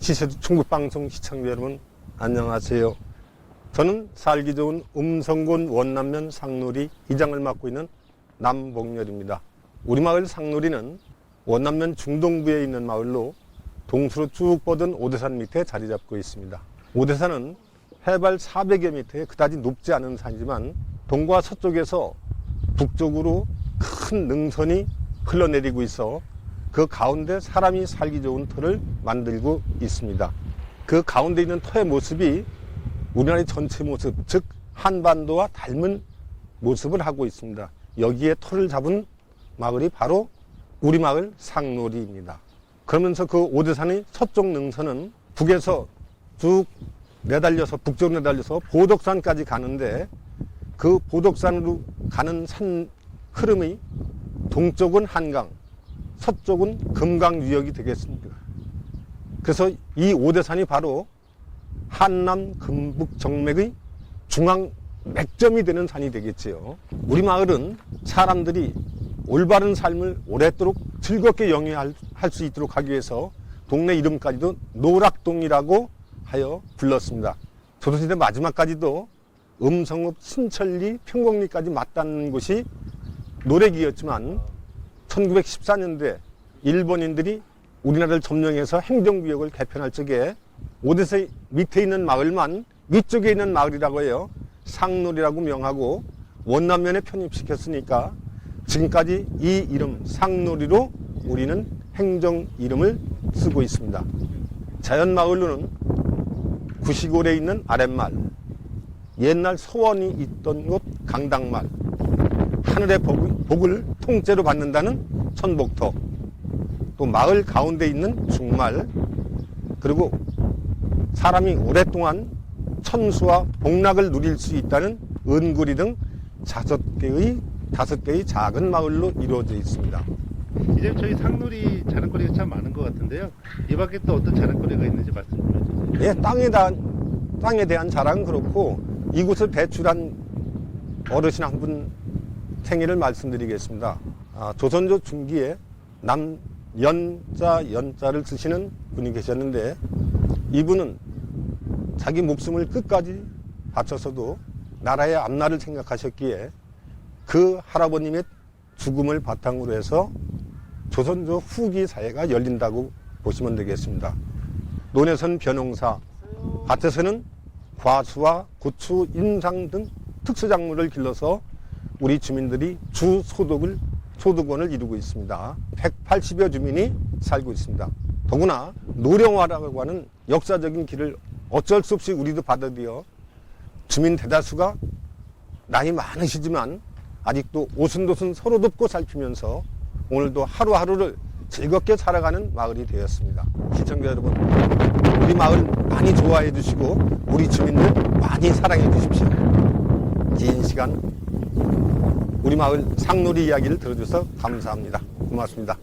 시세도 충북 방송 시청자 여러분 안녕하세요. 저는 살기 좋은 음성군 원남면 상놀이 이장을 맡고 있는 남봉렬입니다. 우리 마을 상놀이는 원남면 중동부에 있는 마을로 동수로 쭉 뻗은 오대산 밑에 자리 잡고 있습니다. 오대산은 해발 400여 미터에 그다지 높지 않은 산이지만 동과 서쪽에서 북쪽으로 큰 능선이 흘러내리고 있어 그 가운데 사람이 살기 좋은 터를 만들고 있습니다. 그 가운데 있는 터의 모습이 우리나라의 전체 모습, 즉 한반도와 닮은 모습을 하고 있습니다. 여기에 터를 잡은 마을이 바로 우리 마을 상놀이입니다. 그러면서 그 오대산의 서쪽 능선은 북에서 쭉 내달려서 북쪽으로 내달려서 보덕산까지 가는데 그 보덕산으로 가는 산 흐름이 동쪽은 한강, 서쪽은 금강 유역이 되겠습니다. 그래서 이 오대산이 바로 한남 금북 정맥의 중앙 맥점이 되는 산이 되겠지요. 우리 마을은 사람들이 올바른 삶을 오랫도록 즐겁게 영위할 수 있도록 하기 위해서 동네 이름까지도 노락동이라고 하여 불렀습니다. 조선시대 마지막까지도 음성읍, 신천리, 평곡리까지 맞닿는 곳이 노래기였지만 1914년도에 일본인들이 우리나라를 점령해서 행정구역을 개편할 적에 오대서 밑에 있는 마을만 위쪽에 있는 마을이라고 해요. 상놀이라고 명하고 원남면에 편입시켰으니까 지금까지 이 이름 상놀이로 우리는 행정 이름을 쓰고 있습니다. 자연마을로는 구시골에 있는 아랫마을, 옛날 소원이 있던 곳 강당마을, 하늘의 복- 복을 통째로 받는다는 천복터, 또 마을 가운데 있는 중말, 그리고 사람이 오랫동안 천수와 복락을 누릴 수 있다는 은구리 등 다섯 개의 다섯 개의 작은 마을로 이루어져 있습니다. 이제 저희 상놀이 자랑거리가 참 많은 것 같은데요. 이 밖에 또 어떤 자랑거리가 있는지 말씀 좀 해주세요. 예, 땅에 대한 땅에 대한 자랑은 그렇고 이곳을 배출한 어르신 한 분 생일을 말씀드리겠습니다. 아, 조선조 중기에 남연자 연자를 쓰시는 분이 계셨는데 이분은 자기 목숨을 끝까지 바쳐서도 나라의 앞날을 생각하셨기에 그 할아버님의 죽음을 바탕으로 해서 조선조 후기 사회가 열린다고 보시면 되겠습니다. 논에선 벼농사, 밭에서는 과수와 고추, 인상 등 특수작물을 길러서 우리 주민들이 주 소득을 소득원을 이루고 있습니다. 180여 주민이 살고 있습니다. 더구나 노령화라고 하는 역사적인 길을 어쩔 수 없이 우리도 받아들여 주민 대다수가 나이 많으시지만 아직도 오순도순 서로 돕고 살피면서 오늘도 하루하루를 즐겁게 살아가는 마을이 되었습니다. 시청자 여러분, 우리 마을 많이 좋아해 주시고 우리 주민들 많이 사랑해 주십시오. 긴 시간 우리 마을 상놀이 이야기를 들어줘서 감사합니다. 고맙습니다.